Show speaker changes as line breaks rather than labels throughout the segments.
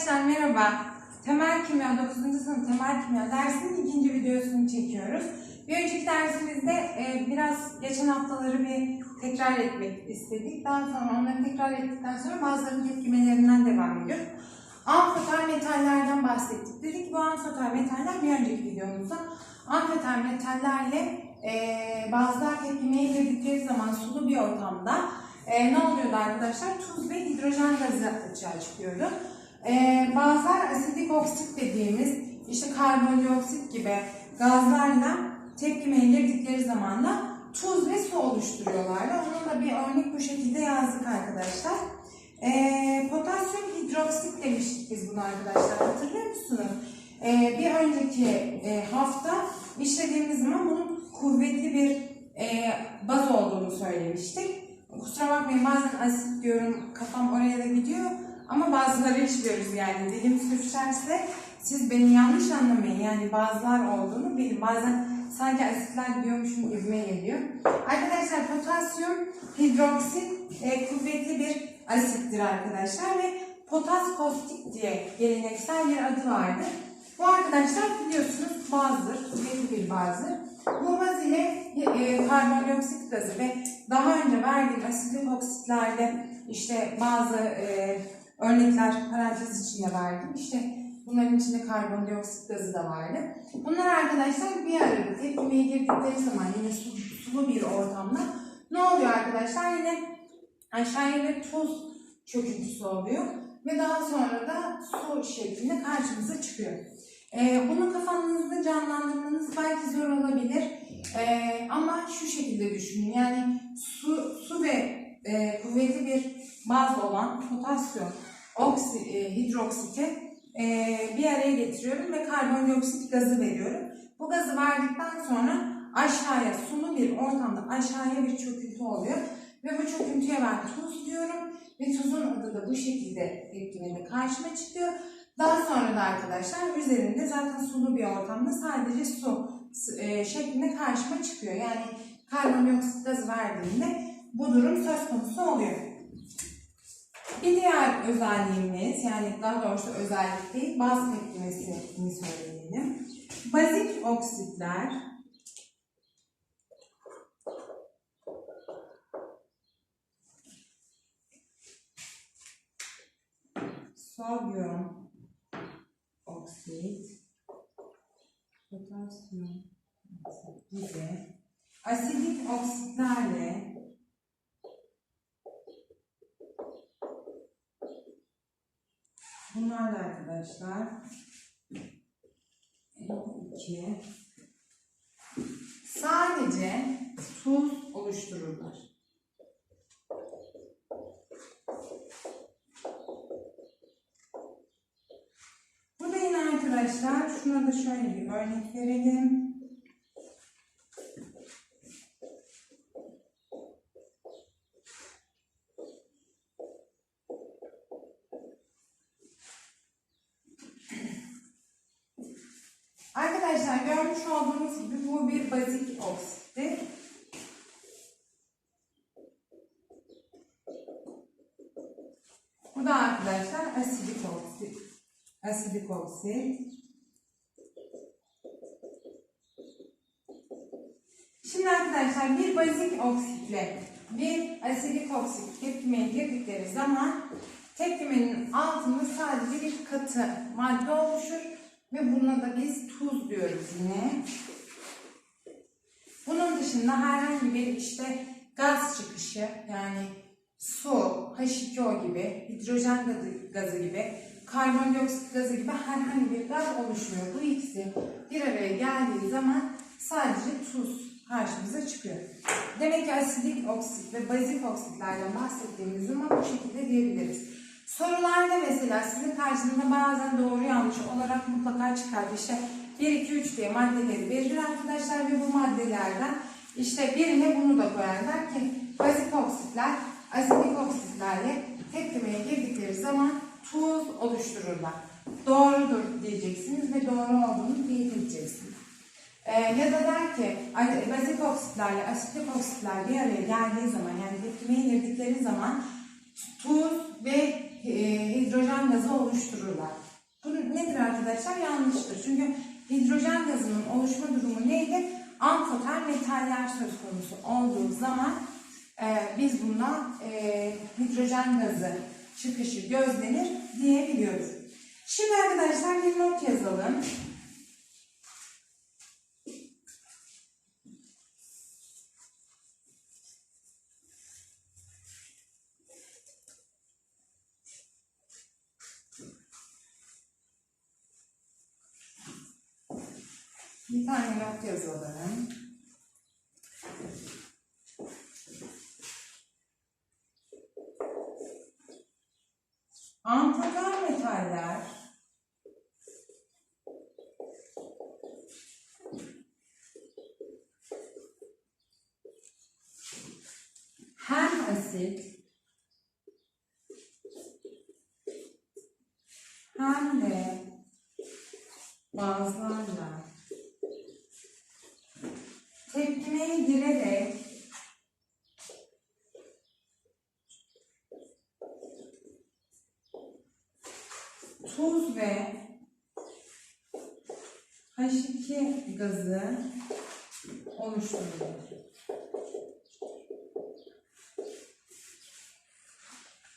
Arkadaşlar merhaba. Temel Kimya 9. sınıf Temel Kimya dersinin ikinci videosunu çekiyoruz. Bir önceki dersimizde e, biraz geçen haftaları bir tekrar etmek istedik. Daha sonra onları tekrar ettikten sonra bazılarının tepkimelerinden devam ediyoruz. Amfoter metallerden bahsettik. Dedik bu amfoter metaller bir önceki videomuzda amfoter metallerle e, bazılar tepkimeye girdikleri zaman sulu bir ortamda e, ne oluyordu arkadaşlar? Tuz ve hidrojen gazı açığa çıkıyordu. E, bazılar asidik oksit dediğimiz işte karbondioksit gibi gazlarla tepkimeye girdikleri zaman da tuz ve su oluşturuyorlardı. Onun da bir örnek bu şekilde yazdık arkadaşlar. E, potasyum hidroksit demiştik biz bunu arkadaşlar hatırlıyor musunuz? E, bir önceki e, hafta işlediğimiz zaman bunun kuvvetli bir e, baz olduğunu söylemiştik. Kusura bakmayın bazen asit diyorum kafam oraya da gidiyor ama bazıları işliyoruz yani dilim sürçerse siz beni yanlış anlamayın yani bazılar olduğunu bilin bazen sanki asitler diyormuşum gibime geliyor. Arkadaşlar potasyum hidroksit e, kuvvetli bir asittir arkadaşlar ve potas kostik diye geleneksel bir adı vardır. Bu arkadaşlar biliyorsunuz bazdır, kuvvetli bir bazdır. Bu baz ile e, karbondioksit gazı ve daha önce verdiğim asitlik oksitlerde işte bazı e, örnekler parantez içinde verdim. İşte bunların içinde karbondioksit gazı da vardı. Bunlar arkadaşlar bir arada tepkimeye girdikleri zaman yine su, sulu bir ortamda ne oluyor arkadaşlar? Yine aşağıya bir tuz çöküntüsü oluyor ve daha sonra da su şeklinde karşımıza çıkıyor. Ee, bunu kafanızda canlandırmanız belki zor olabilir ee, ama şu şekilde düşünün yani su, su ve e, kuvvetli bir baz olan potasyum oksi, e, hidroksiti e, bir araya getiriyorum ve karbondioksit gazı veriyorum. Bu gazı verdikten sonra aşağıya sulu bir ortamda aşağıya bir çöküntü oluyor ve bu çöküntüye ben tuz diyorum ve tuzun adı da bu şekilde tepkimede karşıma çıkıyor. Daha sonra da arkadaşlar üzerinde zaten sulu bir ortamda sadece su e, şeklinde karşıma çıkıyor. Yani karbondioksit gazı verdiğinde bu durum söz konusu oluyor. Bir diğer özelliğimiz yani daha doğrusu özellik değil baz tepkimesini söyleyelim. Bazik oksitler sodyum oksit, potasyum oksit gibi asidik oksitlerle bunlar da arkadaşlar iki sadece tuz oluştururlar. Burada yine arkadaşlar şuna da şöyle bir örnek verelim. Arkadaşlar görmüş olduğunuz gibi bu bir bazik oksitti. Bu da arkadaşlar asidik oksit. Asidik oksit. Şimdi arkadaşlar bir bazik oksitle bir asidik oksit tepkimeye girdikleri zaman tepkimenin altında sadece bir katı madde oluşur ve buna da biz tuz diyoruz yine. Bunun dışında herhangi bir işte gaz çıkışı yani su, H2O gibi, hidrojen gazı, gazı gibi, karbondioksit gazı gibi herhangi bir gaz oluşmuyor. Bu ikisi bir araya geldiği zaman sadece tuz karşımıza çıkıyor. Demek ki asidik oksit ve bazik oksitlerden bahsettiğimiz zaman bu şekilde diyebiliriz. Sorularda mesela sizin karşınıza bazen doğru yanlış olarak mutlaka çıkar. İşte 1, 2, 3 diye maddeleri verir arkadaşlar ve bu maddelerden işte birine bunu da koyarlar ki bazik oksitler asidik oksitlerle tepkimeye girdikleri zaman tuz oluştururlar. Doğrudur diyeceksiniz ve doğru olduğunu teyit edeceksiniz. Ee, ya da der ki bazik oksitlerle asitlik oksitler bir araya geldiği zaman yani tepkimeye girdikleri zaman tuz ve e, hidrojen gazı oluştururlar. Bu nedir arkadaşlar? Yanlıştır. Çünkü hidrojen gazının oluşma durumu neydi? Amfoter metaller söz konusu olduğu zaman e, biz buna e, hidrojen gazı çıkışı gözlenir diyebiliyoruz. Şimdi arkadaşlar bir not yazalım. Bir tane not yazalım. Amfoter metaller hem asit hem de bazılarla tepkimeye girerek tuz ve H2 gazı oluşturulur.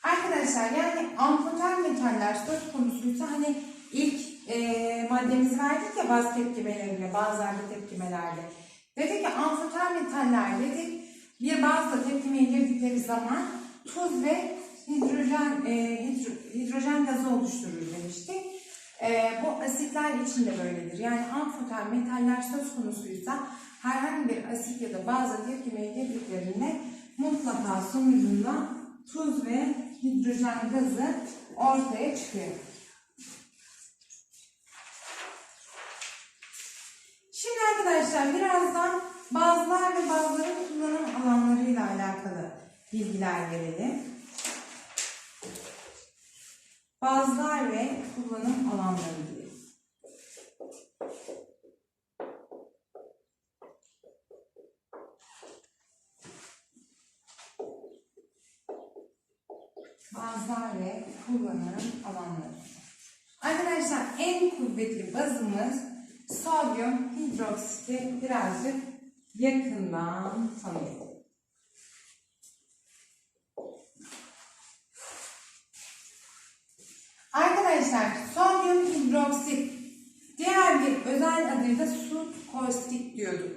Arkadaşlar yani amfoter metaller söz konusuysa hani ilk e, maddemizi verdik ya bazı tepkimelerinde, bazılarda tepkimelerde. Dedik ki amfoter metaller dedik bir bazı tepkimeye girdikleri zaman tuz ve hidrojen e, hidro, hidrojen gazı oluşturur demiştik. E, bu asitler için de böyledir. Yani amfoter metaller söz konusuysa herhangi bir asit ya da bazı tepkimeye girdiklerinde mutlaka sonucunda tuz ve hidrojen gazı ortaya çıkıyor. Şimdi arkadaşlar birazdan bazılar ve bazıları kullanım alanlarıyla alakalı bilgiler verelim. Bazılar ve kullanım alanları diye. Bazılar ve kullanım alanları. Arkadaşlar en kuvvetli bazımız sodyum hidroksiti birazcık yakından tanıyalım. Arkadaşlar sodyum hidroksit diğer bir özel adıyla sud kaustik diyorduk.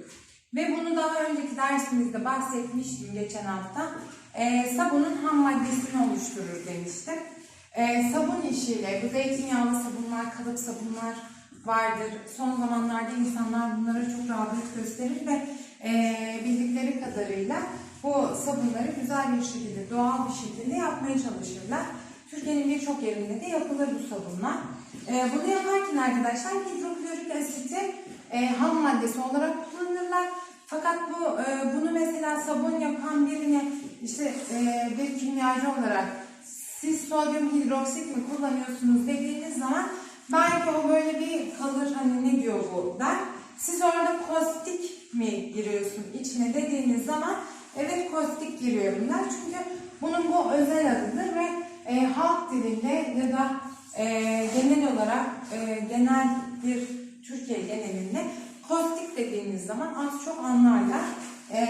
Ve bunu daha önceki dersimizde bahsetmiştim geçen hafta. Ee, sabunun ham maddesini oluşturur demiştim. Ee, sabun işiyle bu zeytinyağlı sabunlar, kalıp sabunlar vardır. Son zamanlarda insanlar bunlara çok rağbet gösterir ve e, bildikleri kadarıyla bu sabunları güzel bir şekilde, doğal bir şekilde yapmaya çalışırlar. Türkiye'nin birçok yerinde de yapılır bu sabunlar. E, bunu yaparken arkadaşlar hidroklorik asiti e, ham maddesi olarak kullanırlar. Fakat bu e, bunu mesela sabun yapan birine işte e, bir kimyacı olarak siz sodyum hidroksit mi kullanıyorsunuz dediğiniz zaman belki o böyle bir kalır hani ne diyor bu der. Siz orada kostik mi giriyorsun içine dediğiniz zaman evet kostik giriyor bunlar. Çünkü bunun bu özel adıdır ve e, halk dilinde ya da e, genel olarak e, genel bir Türkiye genelinde kostik dediğiniz zaman az çok anlarlar. E,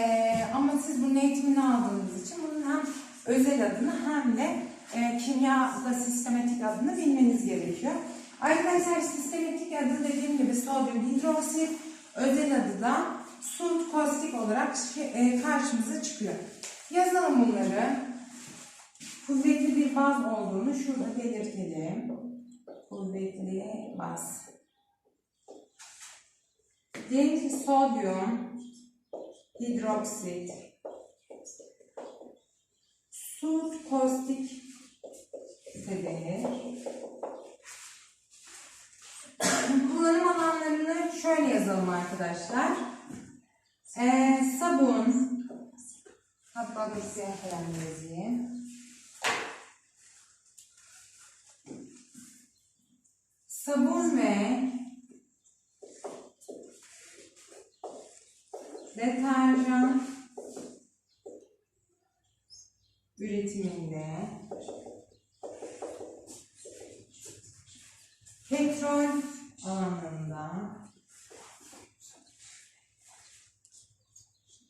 ama siz bunun eğitimini aldığınız için bunun hem özel adını hem de e, kimya da sistematik adını bilmeniz gerekiyor. Arkadaşlar sistematik adı dediğim gibi sodyum hidroksit, özel adı da sud kostik olarak e, karşımıza çıkıyor. Yazalım bunları. Kuvvetli baz olduğunu şurada belirtelim. Kuvvetli baz. Diyelim sodyum hidroksit sud kostik sedir. Kullanım alanlarını şöyle yazalım arkadaşlar. Ee, sabun, hatta bir siyah kalemle yazayım. Sabun ve deterjan üretiminde petrol alanında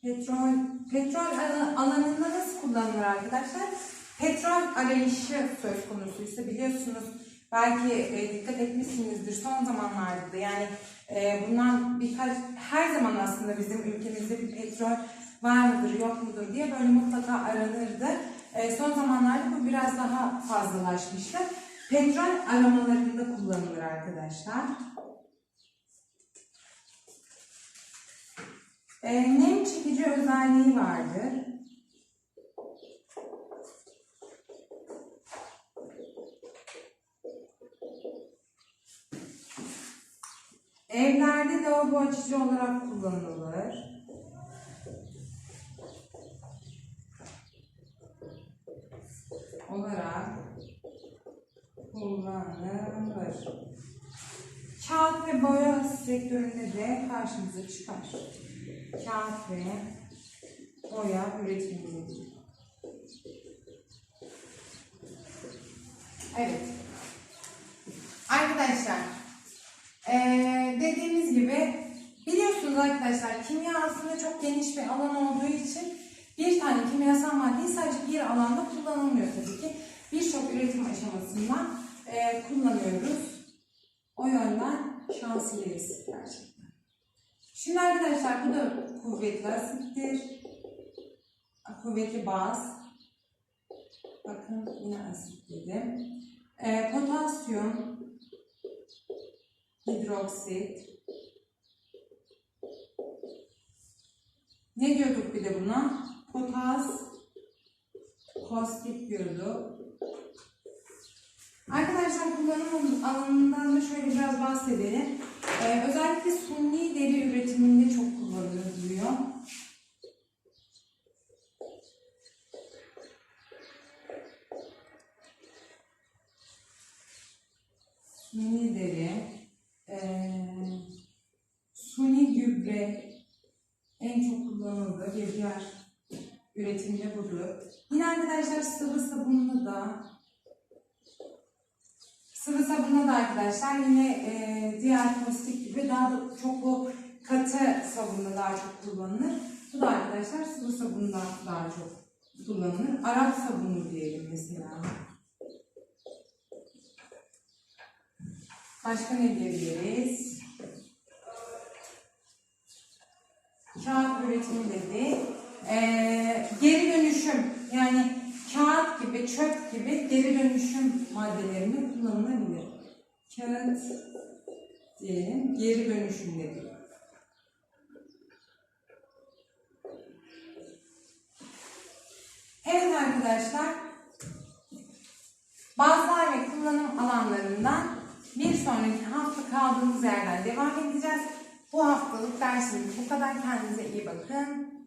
petrol petrol ala- alanında nasıl kullanılır arkadaşlar? Petrol arayışı söz konusuysa biliyorsunuz belki e, dikkat etmişsinizdir son zamanlarda da yani e, bundan birkaç her zaman aslında bizim ülkemizde bir petrol var mıdır yok mudur diye böyle mutlaka aranırdı. E, son zamanlarda bu biraz daha fazlalaşmıştı. Petrol aramalarında kullanılır arkadaşlar. E, nem çekici özelliği vardır. Evlerde lavabo açıcı olarak kullanılır. Olarak kullanılır. Kağıt ve boya sektöründe de karşımıza çıkar. Kağıt ve boya üretiminde. Evet. Arkadaşlar, dediğimiz gibi biliyorsunuz arkadaşlar kimya aslında çok geniş bir alan olduğu için bir tane kimyasal maddeyi sadece bir alanda kullanılmıyor tabii ki. Birçok üretim aşamasında ee, kullanıyoruz. O yönden şanslıyız gerçekten. Şimdi arkadaşlar bu da kuvvetli asittir. Kuvvetli baz. Bakın yine asit dedim. Ee, potasyum, hidroksit. Ne diyorduk bir de buna? Potas, kostik diyorduk. Arkadaşlar kullanım alanından da şöyle biraz bahsedelim. Ee, özellikle suni deri üretiminde çok kullanılıyor. Suni deri, ee, suni gübre en çok kullanıldığı bir diğer üretimde budur. Yine arkadaşlar sıvı sabunlu da Sıvı sabunda da arkadaşlar yine e, diğer kostik gibi daha da çok bu katı sabunda daha çok kullanılır. Bu da arkadaşlar sıvı sabunda daha çok kullanılır. Arap sabunu diyelim mesela. Başka ne diyebiliriz? Kağıt üretimi dedi. Ee, geri dönüşüm yani kağıt gibi, çöp gibi geri dönüşüm maddelerinde kullanılabilir. Kağıt diyelim, geri dönüşüm dedik. Evet arkadaşlar, bazılar ve kullanım alanlarından bir sonraki hafta kaldığımız yerden devam edeceğiz. Bu haftalık dersimiz bu kadar. Kendinize iyi bakın.